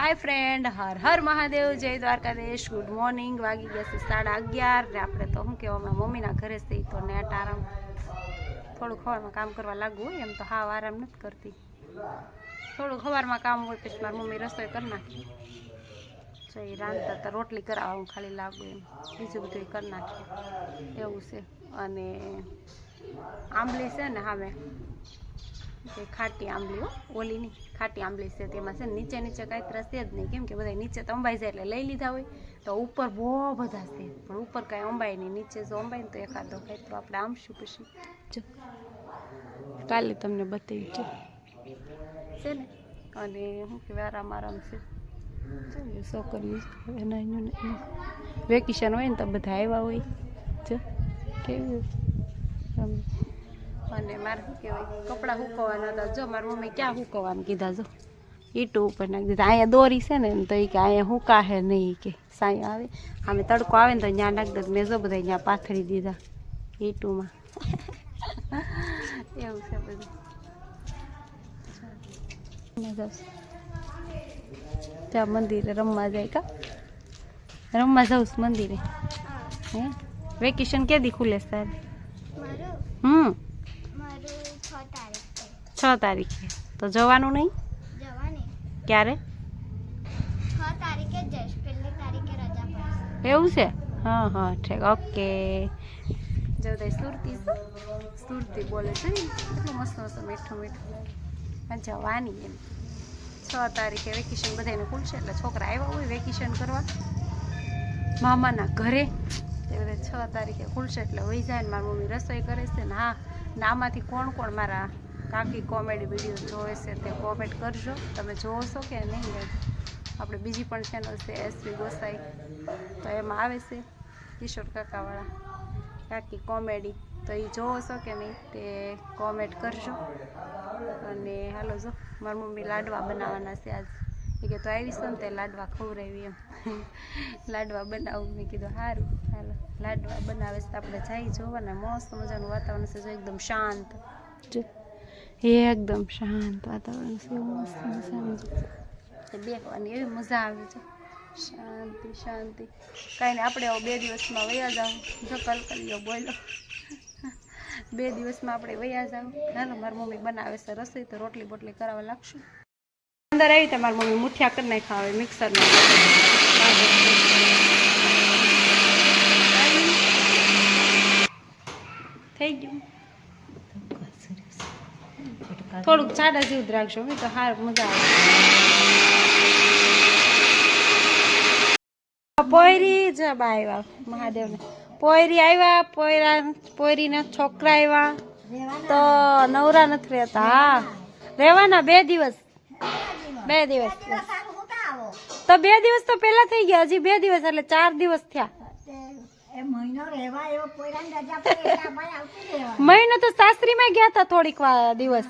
હાય friend Har Har Mahadev, જય Dwarkadhish. Good morning વાગી ગયા છે સાડા અગિયાર. ને આપણે તો શું કહેવા હમણાં મમ્મીના ઘરે છે ઈ તો નેટ આરામ થોડુંક ખવારમાં કામ કરવા લાગુ હોય, એમ તો હાવ આરામ નથી કરતી. થોડુંક ખવારમાં કામ હોય, પછી મારી મમ્મી રસોઈ કરી નાખી. તો એ રાંધતા તો રોટલી કરાવવા હું ખાલી લાગુ એમ. બીજું બધું કરી નાખી. એવું છે. અને આંબલી છે ને સામે કે ખાટી આંબલી હો ઓલી નહીં ખાટી આંબલી છે, તેમાં છે નીચે નીચે કાંઈ ત્રાસ જ નહીં. કેમ કે બધા નીચે તો અંબાઈ જાય એટલે લઈ લીધા હોય. તો ઉપર બહુ બધા છે, પણ ઉપર કાંઈ અંબાય નહીં. નીચે જો અંબાય તો એકાદો ખાય, તો આપણે આમશું પછી. જો, કાલે તમને બતાવી છે છે ને? અને શું કહેવાય આરામ આરામ છે છોકરીઓ એના વેકેશન હોય ને તો બધા આવ્યા હોય. જો, કેવું અને મારે શું કહેવાય? કપડાં સુકવવાના હતા જો મારી મમ્મી ક્યાં સુકવવાનું કીધા? જો ઈટું ઉપર નાખી દીધા. અહીંયા દોરી છે ને તો એ કે અહીંયા હુકાશે નહીં. કે સાંઈ આવે. આમે તડકો આવે ને તો ત્યાં નાખી દે મેં જો બધા અહીંયા પાથરી દીધા ઈટુમાં. એવું છે બધું. મજા આવશે. ત્યાં મંદિરે રમવા જાય કા? રમવા જાઉં છું મંદિરે. હે? વેકેશન કેદી ખુલે સાહેબ? મારું? હમ. મારું છ તારીખ છે તારીખે. તો જવાનું નહીં? જવાની. ક્યારે? એવું છે? હા હા ઠીક. ઓકે. જો તે સુરતી સુરતી બોલે છે ને? એટલું મસ્ત મસ્ત મીઠું મીઠું. જવાની એમ. છ તારીખે વેકેશન બધાને ખુલશે એટલે છોકરા આવ્યા હોય વેકેશન કરવા. મામાના ઘરે. બધા છ તારીખે ખુલશે એટલે વહી જાય ને મારી મમ્મી રસોઈ કરે છે ને હા ને આમાંથી કોણ કોણ મારા કાકી કોમેડી વીડિયો જોવે છે તે કોમેન્ટ કરજો. તમે જોવો છો કે નહીં આપણે બીજી પણ ચેનલ છે એસવી ગોસાઈ. તો એમાં આવે છે કિશોર કાકાવાળા. કાકી કોમેડી. તો એ જોવો છો કે નહીં તે કોમેન્ટ કરજો. અને હાલો જો, મારી મમ્મી લાડવા બનાવવાના છે આજ. એ કે તો આવીશ ને તે લાડવા ખવડાવી એમ. લાડવા બનાવું. મેં કીધું સારું હાલો. લાડવા બનાવે છે આપણે જઈ જોવાના. મસ્ત મજાનું વાતાવરણ છે, જો એકદમ શાંત. જો. એકદમ શાંત વાતાવરણ છે મસ્ત બેસવાની એવી મજા આવે છે શાંતિ શાંતિ કાંઈ નહીં આપણે બે દિવસમાં વયા જાવ જો કલકલીઓ બોલો બે દિવસમાં આપણે વયા જાવ હાલો મારી મમ્મી બનાવે છે રસોઈ તો રોટલી બોટલી કરાવવા લાગશું અંદર આવી તમારી મારી મમ્મી મુઠિયા કરી નાખ્યા હવે મિક્સરમાં થઈ ગયું થોડુંક સાડા જેવું જ રાખજો તો હાર મજા આવે. પોયરી જ આવ્યા મહાદેવને. પોયરી આવ્યા પોયરા પોયરીના છોકરા આવ્યા તો નવરા નથી રહેતા હા. રહેવાના બે દિવસ. બે દિવસ. તો બે દિવસ તો પહેલા થઈ ગયા હજી બે દિવસ એટલે ચાર દિવસ થયા. મહિનો તો સાસરીમાં ગયા હતા થોડીક વાર દિવસ.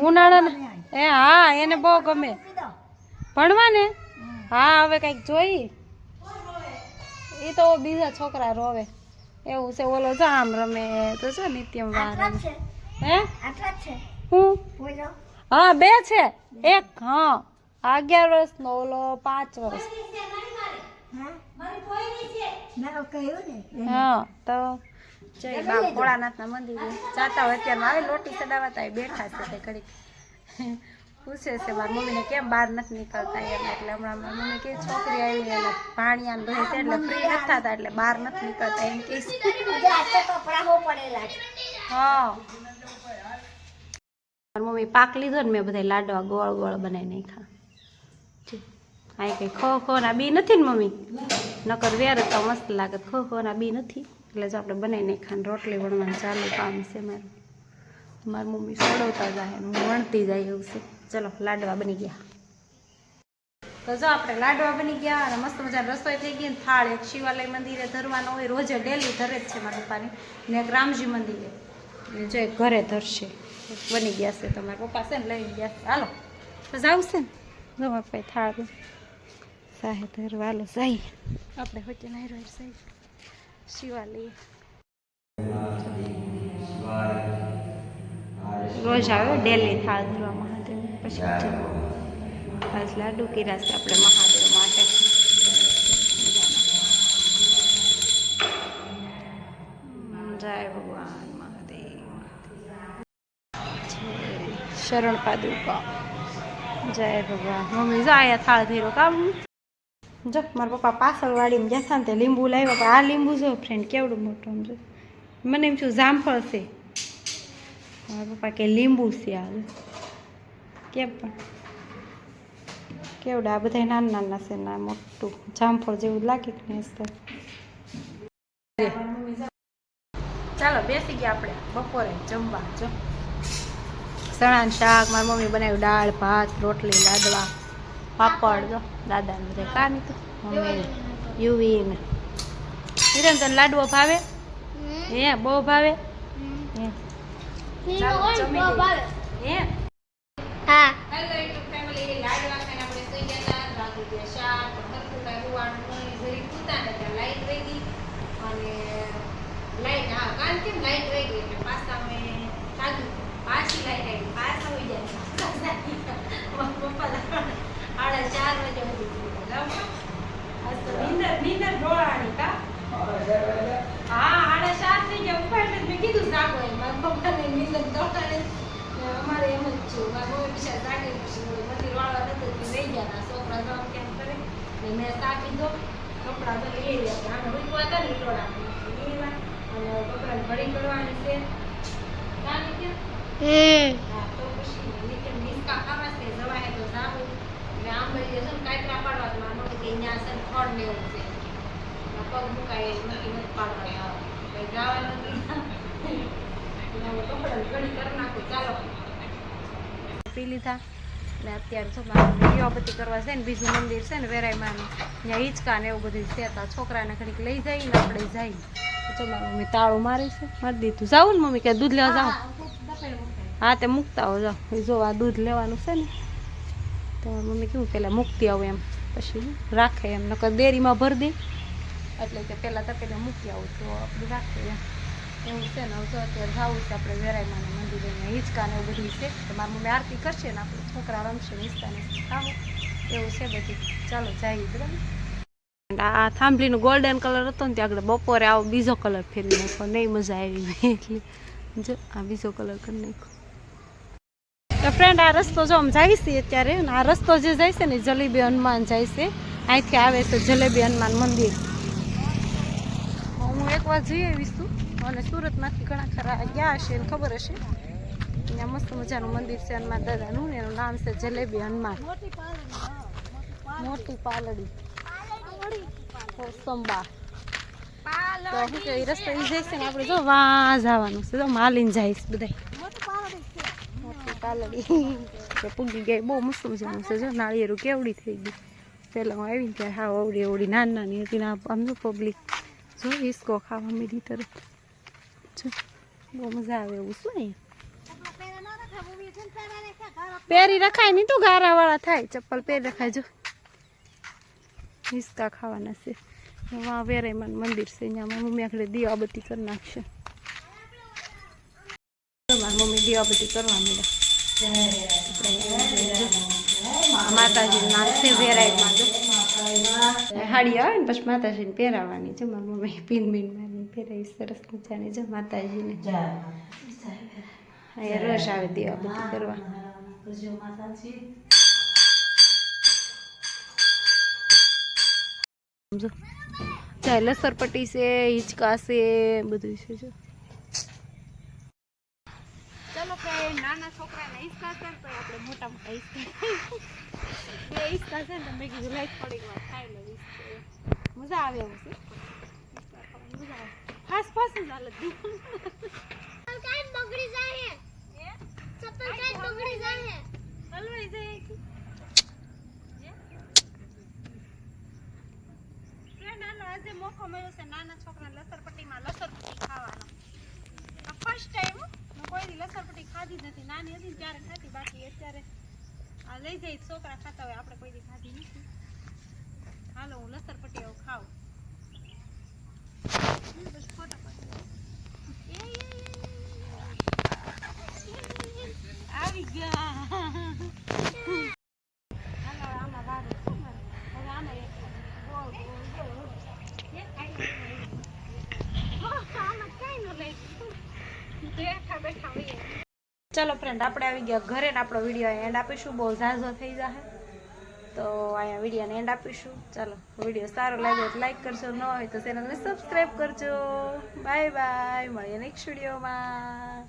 ઉનાળાના એ હા એને બહુ ગમે. ભણવા ને હા હવે કંઈક જોઈ. એ તો બીજા છોકરા રોવે. એવું છે ઓલો જો આમ રમે તો છે નિત્યમ વાર હે? હું? હા બે છે. એક હા. અગિયાર વર્ષનો ઓલો પાંચ વર્ષ. હા તો જય બા ભોળાનાથના મંદિરે. જાતા હોય અત્યારમાં આવે લોટી ચડાવતા એ બેઠા છે તે ઘડીક. પૂછે છે મારી મમ્મીને કેમ બહાર નથી નીકળતા એમ? એટલે હમણાં મારી મમ્મી કે છોકરી આવી છે એટલે ફ્રી નથી થતા એટલે બહાર નથી નીકળતા એમ કે હા. મમ્મી પાક લીધો ને મેં બધા લાડવા ગોળ ગોળ બનાવી નાખ્યા. આ કંઈ ખો ખો ના બી નથી ને મમ્મી? નકર વેર તો મસ્ત લાગે, ખો ખો ના બી નથી. એટલે જો આપણે બનાવીને ખાને રોટલી વણવાનું ચાલુ કામ છે મારું. મારી મમ્મી સોડવતા જાય હું વણતી જાય એવું છે. ચલો, લાડવા બની ગયા. તો જો આપણે લાડવા બની ગયા અને મસ્ત મજાની રસોઈ થઈ ગઈ ને થાળ એક શિવાલય મંદિરે ધરવાનો હોય, રોજે ડેલી ધરે જ છે મારા પપ્પાની. ને એક રામજી મંદિરે. ને જો ઘરે ધરશે. બની ગયા છે તમારા પપ્પા છે ને લઈ ગયા છે. હાલો, તો જાવ ને. જો મારા પપ્પાએ થાળ સાહે ધરવા સાઈ આપણે હોતે નહીં રહ્યો સાહેબ. શિવાલય. રોજ આવે ડેલી થાળ ધરવા મહાદેવ. પછી આજ લાડુ કર્યા છે આપણે મહાદેવ માટે. જય ભગવાન મહાદેવ. શરણ પાદુકા જય ભગવાન. મમ્મી જાય થાળ ધીરો કામ. જો, મારા પપ્પા પાછળ વાડીમાં જતા ને તે લીંબુ લાવ્યા પણ આ લીંબુ જો ફ્રેન્ડ કેવડું મોટું જો. મને એમ છું જામફળ છે. મારા પપ્પા કે લીંબુ છે આ કેમ પણ? કેવડા? આ બધા નાના નાના છે ના મોટું. જામફળ જેવું લાગે કે નહીં ચાલો, બેસી ગયા આપણે બપોરે જમવા. જો. સણાનું શાક, મારી મમ્મી બનાવ્યું દાળ, ભાત, રોટલી, લાડવા. પાપડ જો દાદાને રે કા નહીં તો. મમ્મી યુવીને. તને લાડવો ભાવે? હે બહુ ભાવે? હે. હે? હા. હેલો યુટ્યુબ ફેમિલી લાડવા ખાઈને આપણે સુઈ ગયા હતા. રાતે જે શાક હરખું કાંઈ હુવાનું નહીં ને લાઈટ રહી ગઈ. અને લાઈટ હા કાલ કેમ લાઈટ રહી ગઈ? એટલે પાછા લાઈટ આવી. પાછા જાય પપ્પા આડા ચાર વાગે નીંદર નીંદર કા? હા થઈ ગયા. ઊભા એટલે મેં કીધું જાગો એમ. મારા પપ્પાને નીંદર ડોળાણી અમારે એમ જ છે. મારા મમ્મી બિચારા જાગે પછી મંદિર વાળવા નતું એટલે લઈ ગયા. હતા છોકરા જવાબ કેમ કરે? ને મેં તાકી દો કપડાં તો લઈ આવ્યા. હતા આને રૂકવા હતા ને આવ્યા. અને કપડાં ઘડી કરવાની છે. કામ કે હમ હા તો પછી નીચે ડિસ્કા ખાવા છે જવા હે તો જાવું એટલે આમ બધી છે ને કાતરા પાડવા તો મારા મમ્મી લેવું છે. પગ મુકાય નથી નથી પાડવા કઈ નથી. પી લીધા. ને અત્યારે જો દીવાબત્તી કરવા છે ને બીજું મંદિર છે ને વેરાઈમાનું ત્યાં હિંચકા ને એવું બધું છે. તો છોકરાને ઘડીક લઈ ને આપણે તો મારી મમ્મી તાળું મારે છે. મારી દીધું. જાવું ને મમ્મી કે દૂધ લેવા જાઓ. હા તે મૂકતા હો જાઓ. જો આ દૂધ લેવાનું છે ને તો મમ્મી કેવું પેલા મૂકતી આવું એમ. પછી રાખે એમ. નકર ડેરીમાં ભરી દે. એટલે કે પહેલાં તપેલે મૂકી આવું તો આપણું રાખે એમ. એવું છે ને હવે અત્યારે જાવું છે આપણે વેરાયમાં મંદિરે ને હિંચકા ને એવું બધું છે. તો મારા મમ્મી આરતી કરશે ને આપણે. છોકરા રમશે હિંચકાને હિંચકા ખાવું. એવું છે બધું. ચાલો જઈએ બરાબર? આ થાંભલીનો ગોલ્ડન કલર હતો ને ત્યાં આગળ બપોરે આવો બીજો કલર ફેરવી નાખો નહીં મજા આવી એટલે જો આ બીજો કલર કરી નાખો તો ફ્રેન્ડ આ રસ્તો જો આમ જાય છે અત્યારે આ રસ્તો જે જાય છે ને જલેબી હનુમાન જાય છે. અહીંથી આવે છે જલેબી હનુમાન મંદિર. હું એકવાર જઈ આવીશ છું અને સુરતમાંથી ઘણા ખરા ગયા હશે એને ખબર હશે. ત્યાં મસ્ત મજાનું મંદિર છે હનુમાન દાદાનું એનું નામ છે જલેબી હનુમાન. મોટી પાલડી. સંબા તો હું કે જાય છે ને, આપણે જો વાં જવાનું છે. માલીને જાય બધા પાલડી તો પૂગી ગઈ, બહુ મસ્ત છે જો, નાળિયેરું કેવડી થઈ ગઈ પહેલાં હું આવીને ત્યારે હા અવડી અવડી નાની નાની હતી ના આમ જો પબ્લિક જો, ઈસકો ખાવા મીડી તરફ જો, બહુ મજા આવે એવું શું અહીંયા? પહેરી રખાય નહીં તો ગારાવાળા થાય. ચપ્પલ પહેરી રખાય, જો. હિસકા ખાવાના છે. વાં વેરાઈમાન મંદિર છે, અહીંયા મારી મમ્મી આખડે દીવાબત્તી કરી નાખશે. મારી મમ્મી દીવાબત્તી કરવા માંડ્યા. માતાજીનું છે વેરાઈમાં જો. આવે પછી માતાજીને પહેરાવવાની છે મારી મમ્મી પીન બીન મારી પહેરાવી સરસ મજાની જો માતાજીને. અહીંયા રસ આવે બધું કરવા. સમજો ચાય લસરપટ્ટી છે, હિંચકા છે, બધું છે જો ચલો કે નાના છોકરાને હિંચકા છે તો આપણે મોટા મોટા બે છે ને તો મેં કીધું લાઈટ પડી વાર ખાઈ લઈશ મજા આવે એવું છે. મજા આવે ફાસ ફાસ જ હાલત ચપ્પલ બગડી જાય. હે? ચપ્પલ કાંઈ બગડી જાય. હે? હલવાઈ જાય આજે મોકો મળ્યો છે નાના છોકરા લસરપટ્ટીમાં લસરપટ્ટી ખાવાનો. ફર્સ્ટ ટાઈમ કોઈ દી લસરપટી ખાધી નથી. નાની હતી ત્યારે ખાતી બાકી અત્યારે આ લઈ જાય છોકરા ખાતા હોય, આપણે કોઈ દી ખાધી નથી હાલો હું લસરપટ્ટી આવું ખાઉં હમ, બસ ફોટા પાડી. એ, એ, એ, એ, એ. આવી ગયા ચલો ફ્રેન્ડ આપણે આવી ગયા ઘરે આપણો વીડિયો એન્ડ આપીશું. બહુ ઝાઝો થઈ જશે તો અહીંયા વિડીયોને એન્ડ આપીશું. ચાલો વીડિયો સારો લાગ્યો તો લાઈક કરજો, ન હોય તો ચેનલને સબસ્ક્રાઈબ કરજો. બાય બાય મળીએ નેક્સ્ટ વિડીયોમાં